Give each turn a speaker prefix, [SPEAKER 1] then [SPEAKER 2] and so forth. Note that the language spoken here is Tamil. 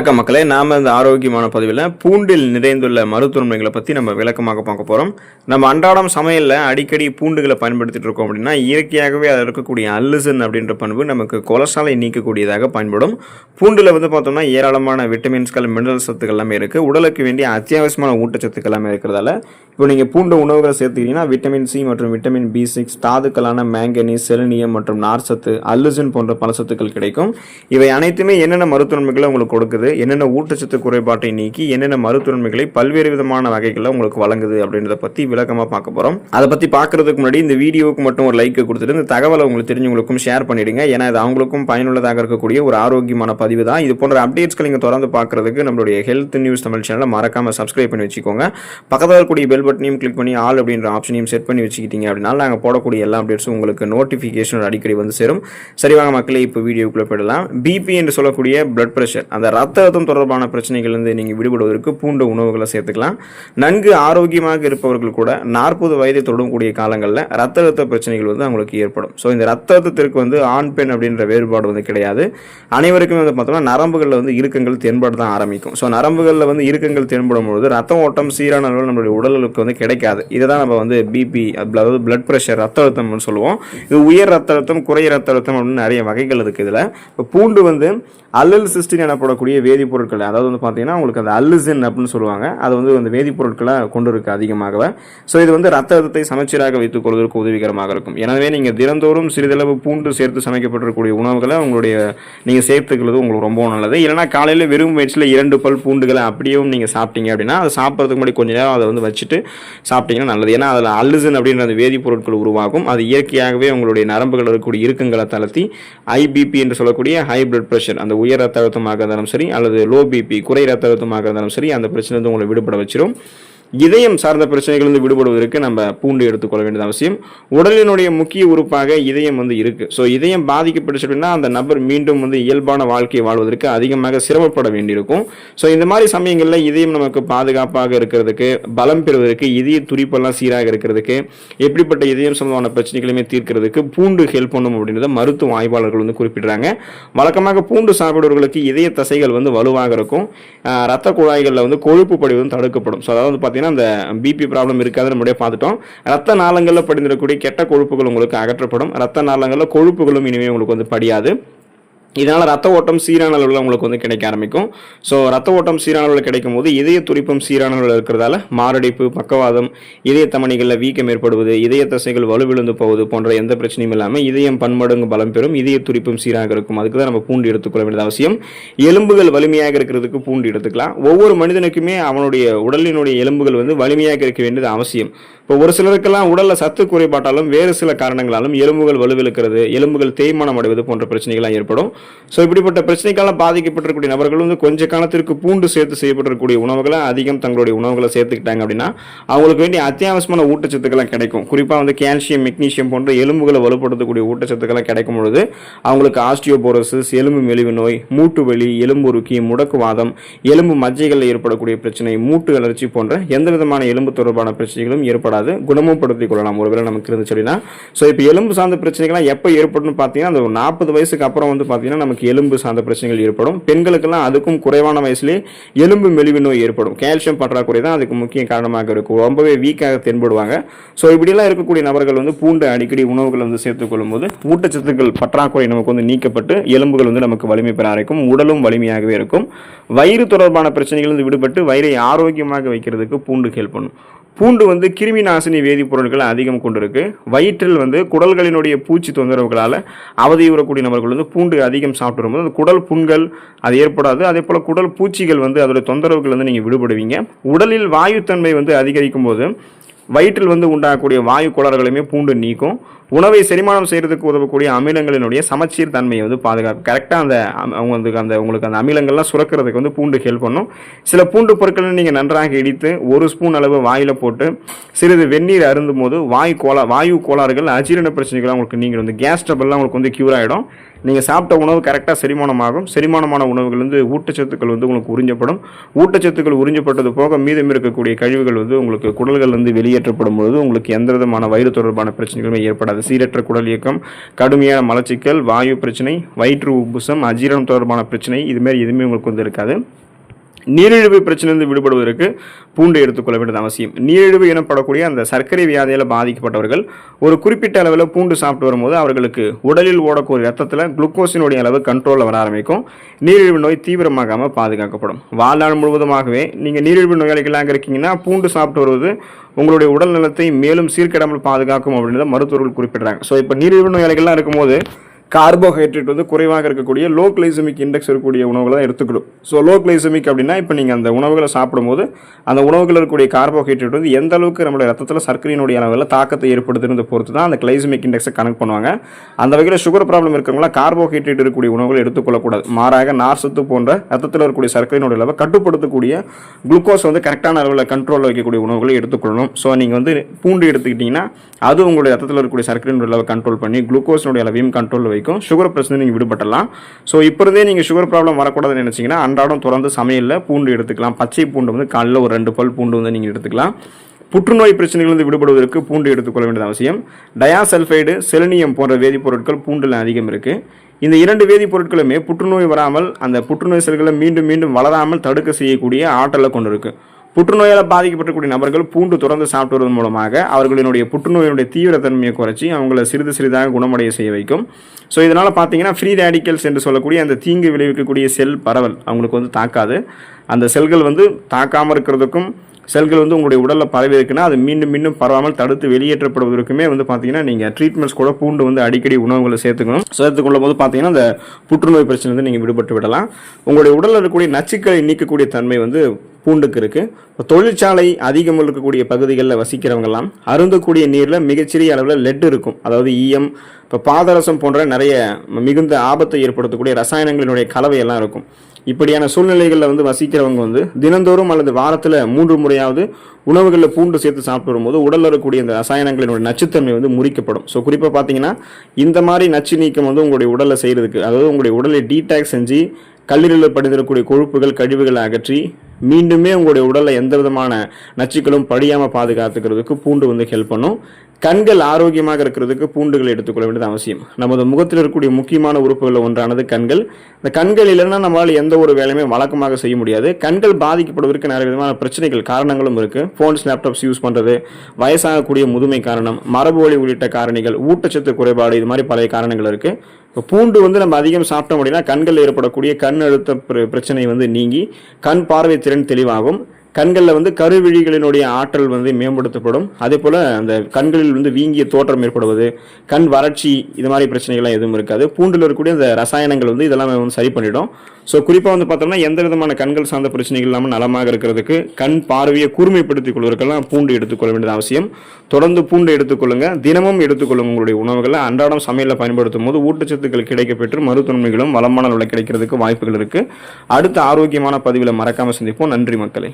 [SPEAKER 1] வணக்கம் மக்களே. நாம் இந்த ஆரோக்கியமான பதிவில் பூண்டில் நிறைந்துள்ள மருத்துவமைகளை பற்றி நம்ம விளக்கமாக பார்க்க போகிறோம் நம்ம அன்றாடம் சமையலில் அடிக்கடி பூண்டுகளை பயன்படுத்திட்டு இருக்கோம் அப்படின்னா இயற்கையாகவே அதில் இருக்கக்கூடிய அல்லுசன் அப்படின்ற பண்பு நமக்கு கொலஸ்ட்ராலை நீக்கக்கூடியதாக பயன்படும். பூண்டில் வந்து பார்த்தோம்னா ஏராளமான விட்டமின்ஸ்கள் மினரல் சத்துக்கள் எல்லாமே இருக்குது உடலுக்கு வேண்டிய அத்தியாவசியமான ஊட்டச்சத்துக்கள் எல்லாமே இருக்கிறதால இப்போ நீங்கள் பூண்டு உணவுகளை சேர்த்துக்கிட்டீங்கன்னா விட்டமின் சி மற்றும் விட்டமின் பி சிக்ஸ் தாதுக்களான மேங்கனீஸ் செலினியம் மற்றும் நார்சத்து அல்லுசன் போன்ற பல சத்துக்கள் கிடைக்கும். இவை அனைத்துமே என்னென்ன மருத்துவமைகளை உங்களுக்கு கொடுக்குது? என்னென்ன ஊட்டச்சத்து குறைபாட்டை நீக்கி என்னென்ன மருத்துவன்மைகளை பல்வேறு விதமான வகைகளில் உங்களுக்கு வழங்குது அப்படின்றத பற்றி விளக்கமாக பார்க்க போகிறோம் அதை பற்றி பார்க்கறதுக்கு முன்னாடி இந்த வீடியோவுக்கு மட்டும் ஒரு லைக் கொடுத்துட்டு இந்த தகவலை உங்களுக்கு தெரிஞ்சவங்களுக்கும் ஷேர் பண்ணிடுங்க. ஏன்னா இது அவங்களுக்கும் பயனுள்ளதாக இருக்கக்கூடிய ஒரு ஆரோக்கியமான பதிவு தான். இது போன்ற அப்டேட்ஸ்களை நீங்கள் தொடர்ந்து பார்க்கறதுக்கு நம்மளுடைய ஹெல்த் நியூஸ் தமிழ் சேனலை மறக்காம சப்ஸ்கிரைப் பண்ணி வச்சுக்கோங்க. பக்கத்தில் இருக்கக்கூடிய பெல் பட்டனையும் கிளிக் பண்ணி ஆல் அப்படின்ற ஆப்ஷனையும் செட் பண்ணி வச்சுக்கிட்டீங்க அப்படின்னா நாங்கள் போடக்கூடிய எல்லா அப்டேட்ஸும் உங்களுக்கு நோட்டிஃபிகேஷன் அடிக்கடி வந்து சேரும். சரிவாக மக்களே இப்போ வீடியோக்குள்ளே போயிடலாம். பிபி என்று சொல்லக்கூடிய பிளட் ப்ரெஷர் அந்த ரத்த அழுத்தம் தொடர்பான பிரச்சனைகள்லேருந்து நீங்கள் விடுபடுவதற்கு பூண்டு உணவுகளை சேர்த்துக்கலாம். நன்கு ஆரோக்கியமாக இருப்பவர்கள் கூட நாற்பது வயதை தொடங்கக்கூடிய காலங்களில் ரத்த அழுத்த பிரச்சனைகள் வந்து அவங்களுக்கு ஏற்படும். ஸோ இந்த ரத்த அழுத்தத்திற்கு வந்து ஆண் பெண் அப்படின்ற வேறுபாடு வந்து கிடையாது. அனைவருக்குமே வந்து பார்த்தோம்னா நரம்புகளில் வந்து இறுக்கங்கள் தென்பட தான் ஆரம்பிக்கும். ஸோ நரம்புகளில் வந்து இறுக்கங்கள் தென்படும் பொழுது ரத்த ஓட்டம் சீரான அளவில் நம்மளுடைய உடலுக்கு வந்து கிடைக்காது. இதை தான் நம்ம வந்து பிபி அதாவது பிளட் ப்ரெஷர் ரத்த அழுத்தம்னு சொல்லுவோம். இது உயர் ரத்த அழுத்தம் குறை ரத்த அழுத்தம் அப்படின்னு நிறைய வகைகள் இருக்குது இதில். இப்போ பூண்டு வந்து அல்லல் சிஸ்டின் எனப்படக்கூடிய வேதிப்பொருட்கள் அதாவது வந்து பார்த்தீங்கன்னா உங்களுக்கு அந்த அல்லுசின் அப்படின்னு சொல்லுவாங்க. அது வந்து அந்த வேதிப்பொருட்களை கொண்டு இருக்குது அதிகமாகவே. ஸோ இது வந்து ரத்த அழுத்தத்தை சமச்சீராக வைத்துக் கொள்வதற்கு உதவிகரமாக இருக்கும். எனவே நீங்கள் தினந்தோறும் சிறிதளவு பூண்டு சேர்த்து சமைக்கப்பட்டிருக்கக்கூடிய உணவுகளை உங்களுடைய நீங்கள் சேர்த்துக்கிறது உங்களுக்கு ரொம்ப நல்லது. இல்லைனா காலையில் வெறும் வயிற்றில் இரண்டு பல் பூண்டுகளை அப்படியும் நீங்கள் சாப்பிட்டீங்க அப்படின்னா அதை சாப்பிட்றதுக்கு முன்னாடி கொஞ்சம் நேரம் அதை வந்து வச்சுட்டு சாப்பிட்டீங்கன்னா நல்லது. ஏன்னா அதில் அல்லுசின் அப்படின்ற அந்த வேதிப்பொருட்கள் உருவாகும். அது இயற்கையாகவே உங்களுடைய நரம்புகள் இருக்கக்கூடிய இருக்கங்களை தளர்த்தி ஐபிபி என்று சொல்லக்கூடிய ஹை பிளட் ப்ரெஷர் அந்த உயர் ரத்த அழுத்தமாக இருந்தாலும் சரி அல்லது லோ பிபி குறை ரத்த அழுத்தமாக இருந்தாலும் சரி அந்த பிரச்சனை வந்து உங்களை விடுபட வச்சிடும் இதயம் சார்ந்த பிரச்சனைகளிலிருந்து விடுபடுவதற்கு நம்ம பூண்டு எடுத்துக்கொள்ள வேண்டியது அவசியம். உடலினுடைய முக்கிய உறுப்பாக இதயம் வந்து இருக்கு. ஸோ இதயம் பாதிக்கப்பட்டுச்சு அப்படின்னா அந்த நபர் மீண்டும் வந்து இயல்பான வாழ்க்கையை வாழ்வதற்கு அதிகமாக சிரமப்பட வேண்டியிருக்கும். ஸோ இந்த மாதிரி சமயங்களில் இதயம் நமக்கு பாதுகாப்பாக இருக்கிறதுக்கு பலம் பெறுவதற்கு இதய துடிப்பெல்லாம் சீராக இருக்கிறதுக்கு எப்படிப்பட்ட இதயம் சம்பந்தமான பிரச்சனைகளுமே தீர்க்கிறதுக்கு பூண்டு ஹெல்ப் பண்ணும் அப்படின்றத மருத்துவ ஆய்வாளர்கள் வந்து குறிப்பிடுறாங்க. வழக்கமாக பூண்டு சாப்பிடுவர்களுக்கு இதய தசைகள் வந்து வலுவாக இருக்கும். ரத்த குழாய்களில் வந்து கொழுப்பு படிவதும் தடுக்கப்படும். ஸோ அதாவது பார்த்தீங்கன்னா அந்த பிபி ப்ராப்ளம் இருக்காது நம்மளே பார்த்துட்டோம். ரத்த நாளங்களில் படிந்திருக்கக்கூடிய கெட்ட கொழுப்புகள் உங்களுக்கு அகற்றப்படும். ரத்த நாளங்களில் கொழுப்புகளும் இனிமேல் உங்களுக்கு வந்து படியாது. இதனால் ரத்த ஓட்டம் சீரான அளவில் உங்களுக்கு வந்து கிடைக்க ஆரம்பிக்கும். ஸோ ரத்த ஓட்டம் சீரான அளவில் கிடைக்கும் போது இதய துடிப்பும் சீரான அளவில் இருக்கிறதால மாரடைப்பு பக்கவாதம் இதய தமணிகளில் வீக்கம் ஏற்படுவது இதய தசைகள் வலுவிழுந்து போவது போன்ற எந்த பிரச்சனையும் இல்லாமல் இதயம் பன்மடங்கு பலம் பெறும் இதய துடிப்பும் சீராக இருக்கும். அதுக்கு தான் நம்ம பூண்டு எடுத்துக்கொள்ள வேண்டியது அவசியம். எலும்புகள் வலிமையாக இருக்கிறதுக்கு பூண்டு எடுத்துக்கலாம். ஒவ்வொரு மனிதனுக்குமே அவனுடைய உடலினுடைய எலும்புகள் வந்து வலிமையாக இருக்க வேண்டியது அவசியம். இப்போ ஒரு சிலருக்கெல்லாம் உடலில் சத்து குறைபாட்டாலும் வேறு சில காரணங்களாலும் எலும்புகள் வலுவிழுக்கிறது எலும்புகள் தேய்மானம் அடைவது போன்ற பிரச்சனைகள்லாம் ஏற்படும். ஸோ இப்படிப்பட்ட பிரச்சனைக்கால பாதிக்கப்பட்டிருக்கக்கூடிய நபர்கள் வந்து கொஞ்ச காலத்திற்கு பூண்டு சேர்த்து செய்யப்பட்டிருக்கக்கூடிய உணவுகளை அதிகம் தங்களுடைய உணவுகளை சேர்த்துக்கிட்டாங்க அப்படின்னா அவங்களுக்கு வேண்டிய அத்தியாவசியமான ஊட்டச்சத்துக்கெல்லாம் கிடைக்கும். குறிப்பாக வந்து கால்சியம் மெக்னீஷியம் போன்ற எலும்புகளை வலுப்படுத்தக்கூடிய ஊட்டச்சத்துக்கெல்லாம் கிடைக்கும் பொழுது அவங்களுக்கு ஆஸ்டியோபோரோசிஸ் எலும்பு மெலிவு நோய் மூட்டு வலி எலும்புருக்கி முடக்குவாதம் எலும்பு மஜ்ஜைகளில் ஏற்படக்கூடிய பிரச்சனை மூட்டு வளர்ச்சி போன்ற எந்த விதமான எலும்பு தொடர்பான பிரச்சனைகளும் ஏற்படாது. குணமும் படுத்திக் கொள்ளலாம். ஒருவேளை நமக்கு இருந்துச்சு அப்படின்னா ஸோ இப்போ எலும்பு சார்ந்த பிரச்சனைகள்லாம் எப்போ ஏற்படும் பார்த்தீங்கன்னா அந்த நாற்பது வயசுக்கு அப்புறம் வந்து பார்த்தீங்கன்னா நமக்கு எலும்பு சார்ந்த பிரச்சனைகள் ஏற்படும். பெண்களுக்கெல்லாம் அதுக்கும் குறைவான வயசுலேயே எலும்பு மெலிவு நோய் ஏற்படும். கால்சியம் பற்றாக்குறை தான் அதுக்கு முக்கிய காரணமாக இருக்கும். ரொம்பவே வீக்காக தென்படுவாங்க. ஸோ இப்படிலாம் இருக்கக்கூடிய நபர்கள் வந்து பூண்டு அடிக்கடி உணவுகள் வந்து சேர்த்துக்கொள்ளும் போது ஊட்டச்சத்துக்கள் பற்றாக்குறை நமக்கு வந்து நீக்கப்பட்டு எலும்புகள் வந்து நமக்கு வலிமை பெற ஆரம்பிக்கும். உடலும் வலிமையாகவே இருக்கும். வயிறு தொடர்பான பிரச்சனைகள் வந்து விடுபட்டு வயிறை ஆரோக்கியமாக வைக்கிறதுக்கு பூண்டு ஹெல்ப் பண்ணும். பூண்டு வந்து கிருமி நாசினி வேதிப்பொருட்களை அதிகம் கொண்டிருக்கு. வயிற்றில் வந்து குடல்களினுடைய பூச்சி தொந்தரவுகளால் அவதியுறக்கூடிய நபர்கள் வந்து பூண்டு அதிகம் சாப்பிட்டு வரும்போது அந்த குடல் புண்கள் அது ஏற்படாது. அதே போல் குடல் பூச்சிகள் வந்து அதோட தொந்தரவுகள் வந்து நீங்கள் விடுபடுவீங்க. உடலில் வாயுத்தன்மை வந்து அதிகரிக்கும் போது வயிற்றில் வந்து உண்டாகக்கூடிய வாயு குளறுகளையுமே பூண்டு நீக்கும். உணவை செரிமானம் செய்கிறதுக்கு உதவக்கூடிய அமிலங்களினுடைய சமச்சீர் தன்மையை வந்து பாதுகாப்பு கரெக்டாக அந்த அவங்க வந்து அந்த உங்களுக்கு அந்த அமிலங்கள்லாம் சுரக்கிறதுக்கு வந்து பூண்டு ஹெல்ப் பண்ணும். சில பூண்டு பொருட்களை நீங்கள் நன்றாக இடித்து ஒரு ஸ்பூன் அளவு வாயில் போட்டு சிறிது வெந்நீர் அருந்தும் போது வாயு கோலா வாயு கோளாறுகள் அஜீரண பிரச்சனைகள் உங்களுக்கு நீங்கள் வந்து கேஸ் ட்ரபிள்லாம் உங்களுக்கு வந்து க்யூர் ஆகிடும் நீங்கள் சாப்பிட்ட உணவு கரெக்டாக செரிமானமாகும். செரிமானமான உணவுகள் வந்து ஊட்டச்சத்துக்கள் வந்து உங்களுக்கு உறிஞ்சப்படும். ஊட்டச்சத்துக்கள் உறிஞ்சப்பட்டது போக மீதம் இருக்கக்கூடிய கழிவுகள் வந்து உங்களுக்கு குடல்கள் வந்து வெளியேற்றப்படும் பொழுது உங்களுக்கு எந்த விதமான வயிறு தொடர்பான பிரச்சனைகளுமே ஏற்படாது. அது சீரற்ற குடல் இயக்கம் கடுமையான மலச்சிக்கல் வாயு பிரச்சனை வயிற்று உப்புசம் அஜீரணம் தொடர்பான பிரச்சனை இதுமாரி எதுவுமே உங்களுக்கு வந்து இருக்காது. நீரிழிவு பிரச்சனையிலிருந்து விடுபடுவதற்கு பூண்டு எடுத்துக்கொள்ள வேண்டியது அவசியம். நீரிழிவு எனப்படக்கூடிய அந்த சர்க்கரை வியாதியால் பாதிக்கப்பட்டவர்கள் ஒரு குறிப்பிட்ட அளவில் பூண்டு சாப்பிட்டு வரும்போது அவர்களுக்கு உடலில் ஓடக்கூடிய ரத்தத்தில் குளுக்கோஸினுடைய அளவு கண்ட்ரோலில் வர ஆரம்பிக்கும். நீரிழிவு நோய் தீவிரமாகாமல் பாதுகாக்கப்படும். வாழ்நாள் முழுவதுமாகவே நீங்கள் நீரிழிவு நோயாளிகளாக இருக்கீங்கன்னா பூண்டு சாப்பிட்டு வருவது உங்களுடைய உடல் நலத்தை மேலும் சீர்கெடாமல் பாதுகாக்கும் அப்படின்றத மருத்துவர்கள் குறிப்பிடுறாங்க. ஸோ இப்போ நீரிழிவு நோயாளிகள்லாம் இருக்கும்போது கார்போஹைட்ரேட் வந்து குறைவாக இருக்கக்கூடிய லோ கிளைசமிக் இண்டெக்ஸ் இருக்கக்கூடிய உணவுகளை தான் எடுத்துக்கணும் ஸோ லோ கிளைசமிக் அப்படின்னா இப்போ நீங்கள் அந்த உணவுகளை சாப்பிடும்போது அந்த உணவுகளில் இருக்கக்கூடிய கார்போஹைட்ரேட் வந்து எந்த அளவுக்கு நம்மளுடைய ரத்தத்தில் சர்க்கரையினுடைய அளவில் தாக்கத்தை ஏற்படுத்துறதை பொறுத்து தான் அந்த கிளைசமிக் இண்டெக்ஸை கணக்கு பண்ணுவாங்க. அந்த வகையில் சுகர் ப்ராப்ளம் இருக்கிறவங்களா கார்போஹைட்ரேட் இருக்கக்கூடிய உணவுகளை எடுத்துக்கொள்ளக்கூடாது. மாறாக நார் சத்து போன்ற ரத்தத்தில் இருக்கக்கூடிய சர்க்கரையினுடைய அளவை கட்டுப்படுத்தக்கூடிய குளுக்கோஸ் வந்து கரெக்டான அளவில் கண்ட்ரோலில் வைக்கக்கூடிய உணவுகளை எடுத்துக்கொள்ளணும். ஸோ நீங்கள் வந்து பூண்டு எடுத்துக்கிட்டிங்கன்னா அது உங்களுடைய ரத்தத்தில் இருக்கக்கூடிய சர்க்கரையினுடைய அளவை கண்ட்ரோல் பண்ணி குளுக்கோஸினுடைய அளவையும் கண்ட்ரோலில் வரைக்கும் சுகர் பிரச்சனை நீங்கள் விடுபட்டலாம் ஸோ இப்போ இருந்தே நீங்கள் சுகர் ப்ராப்ளம் வரக்கூடாதுன்னு நினச்சிங்கன்னா அன்றாடம் தொடர்ந்து சமையலில் பூண்டு எடுத்துக்கலாம். பச்சை பூண்டு வந்து காலைல ஒரு ரெண்டு பல் பூண்டு வந்து நீங்கள் எடுத்துக்கலாம். புற்றுநோய் பிரச்சனைகளிலிருந்து விடுபடுவதற்கு பூண்டு எடுத்துக்கொள்ள வேண்டியது அவசியம். டயாசல்ஃபைடு செலினியம் போன்ற வேதிப்பொருட்கள் பூண்டில் அதிகம் இருக்குது இந்த இரண்டு வேதிப்பொருட்களுமே புற்றுநோய் வராமல் அந்த புற்றுநோய் செல்களை மீண்டும் மீண்டும் வளராமல் தடுக்க செய்யக்கூடிய ஆற்றலை கொண்டு இருக்கு புற்றுநோயால் பாதிக்கப்பட்டக்கூடிய நபர்கள் பூண்டு தொடர்ந்து சாப்பிட்டு வருவதன் மூலமாக அவர்களினுடைய புற்றுநோயினுடைய தீவிரத்தன்மையை குறைச்சி அவங்கள சிறிது சிறிதாக குணமடைய செய்ய வைக்கும். ஸோ இதனால் பார்த்தீங்கன்னா ஃப்ரீ ரேடிக்கல்ஸ் என்று சொல்லக்கூடிய அந்த தீங்கு விளைவிக்கக்கூடிய செல் பரவல் அவங்களுக்கு வந்து தாக்காது. அந்த செல்கள் வந்து தாக்காமல் இருக்கிறதுக்கும் செல்கள் வந்து உங்களுடைய உடலில் பரவி இருக்குன்னா அது மீண்டும் மீண்டும் பரவாமல் தடுத்து வெளியேற்றப்படுவதற்குமே வந்து பார்த்தீங்கன்னா நீங்கள் ட்ரீட்மெண்ட்ஸ் கூட பூண்டு வந்து அடிக்கடி உணவுகளை சேர்த்துக்கணும். சேர்த்துக்கொள்ளும் போது பார்த்தீங்கன்னா அந்த புற்றுநோய் பிரச்சனை வந்து நீங்கள் விடுபட்டு விடலாம். உங்களுடைய உடலில் இருக்கக்கூடிய நச்சுக்களை நீக்கக்கூடிய தன்மை வந்து பூண்டுக்கு இருக்குது இப்போ தொழிற்சாலை அதிகம் இருக்கக்கூடிய பகுதிகளில் வசிக்கிறவங்கெல்லாம் அருந்தக்கூடிய நீரில் மிகச்சிறிய அளவில் லெட் இருக்கும். அதாவது ஈயம் இப்போ பாதரசம் போன்ற நிறைய மிகுந்த ஆபத்தை ஏற்படுத்தக்கூடிய ரசாயனங்களினுடைய கலவையெல்லாம் இருக்கும். இப்படியான சூழ்நிலைகளில் வந்து வசிக்கிறவங்க வந்து தினந்தோறும் அல்லது வாரத்தில் மூன்று முறையாவது உணவுகளில் பூண்டு சேர்த்து சாப்பிட்டு வரும்போது உடலில் இருக்கக்கூடிய இந்த ரசாயனங்களினுடைய நச்சுத்தன்மை வந்து முறிக்கப்படும். ஸோ குறிப்பாக பார்த்தீங்கன்னா இந்த மாதிரி நச்சு நீக்கம் வந்து உங்களுடைய உடலில் செய்கிறதுக்கு அதாவது உங்களுடைய உடலை டீடாக்ஸ் செஞ்சு கல்லீரலில் படிந்திருக்கக்கூடிய கொழுப்புகள் கழிவுகளை அகற்றி மீண்டுமே உங்களுடைய உடலில் எந்த விதமான நச்சுக்களும் படியாமல் பாதுகாத்துக்கிறதுக்கு பூண்டு வந்து ஹெல்ப் பண்ணும். கண்கள் ஆரோக்கியமாக இருக்கிறதுக்கு பூண்டுகளை எடுத்துக்கொள்ள வேண்டியது அவசியம். நமது முகத்தில் இருக்கக்கூடிய முக்கியமான உறுப்புகளில் ஒன்றானது கண்கள். இந்த கண்கள் இல்லைன்னா நம்மளால் எந்த ஒரு வேலையுமே வழக்கமாக செய்ய முடியாது. கண்கள் பாதிக்கப்படுவதற்கு நிறைய விதமான பிரச்சனைகள் காரணங்களும் இருக்குது ஃபோன்ஸ் லேப்டாப்ஸ் யூஸ் பண்ணுறது வயசாகக்கூடிய முதுமை காரணம் மரபு வழி உள்ளிட்ட காரணிகள் ஊட்டச்சத்து குறைபாடு இது மாதிரி பல காரணங்கள் இருக்குது இப்போ பூண்டு வந்து நம்ம அதிகம் சாப்பிட்டோம் அப்படின்னா கண்களில் ஏற்படக்கூடிய கண் அழுத்த பிர- பிரச்சனை வந்து நீங்கி கண் பார்வை திறன் தெளிவாகும். கண்களில் வந்து கருவிழிகளினுடைய ஆற்றல் வந்து மேம்படுத்தப்படும். அதே போல் அந்த கண்களில் வந்து வீங்கிய தோற்றம் ஏற்படுவது கண் வறட்சி இது மாதிரி பிரச்சனைகள்லாம் எதுவும் இருக்காது. பூண்டில் இருக்கக்கூடிய அந்த ரசாயனங்கள் வந்து இதெல்லாம் வந்து சரி பண்ணிடும். ஸோ குறிப்பாக வந்து பார்த்தோம்னா எந்த விதமான கண்கள் சார்ந்த பிரச்சனைகள் இல்லாமல் நலமாக இருக்கிறதுக்கு கண் பார்வையை கூர்மைப்படுத்திக் கொள்வதற்கெல்லாம் பூண்டு எடுத்துக்கொள்ள வேண்டியது அவசியம். தொடர்ந்து பூண்டு எடுத்துக்கொள்ளுங்க தினமும் எடுத்துக்கொள்ளுங்க உங்களுடைய உணவுகளை. அன்றாடம் சமையலில் பயன்படுத்தும் போது ஊட்டச்சத்துக்கள் கிடைக்கப்பெற்று மருத்துவமைகளும் வளமான நிலை கிடைக்கிறதுக்கு வாய்ப்புகள் இருக்குது அடுத்த ஆரோக்கியமான பதிவில் மறக்காமல் சந்திப்போம். நன்றி மக்களே.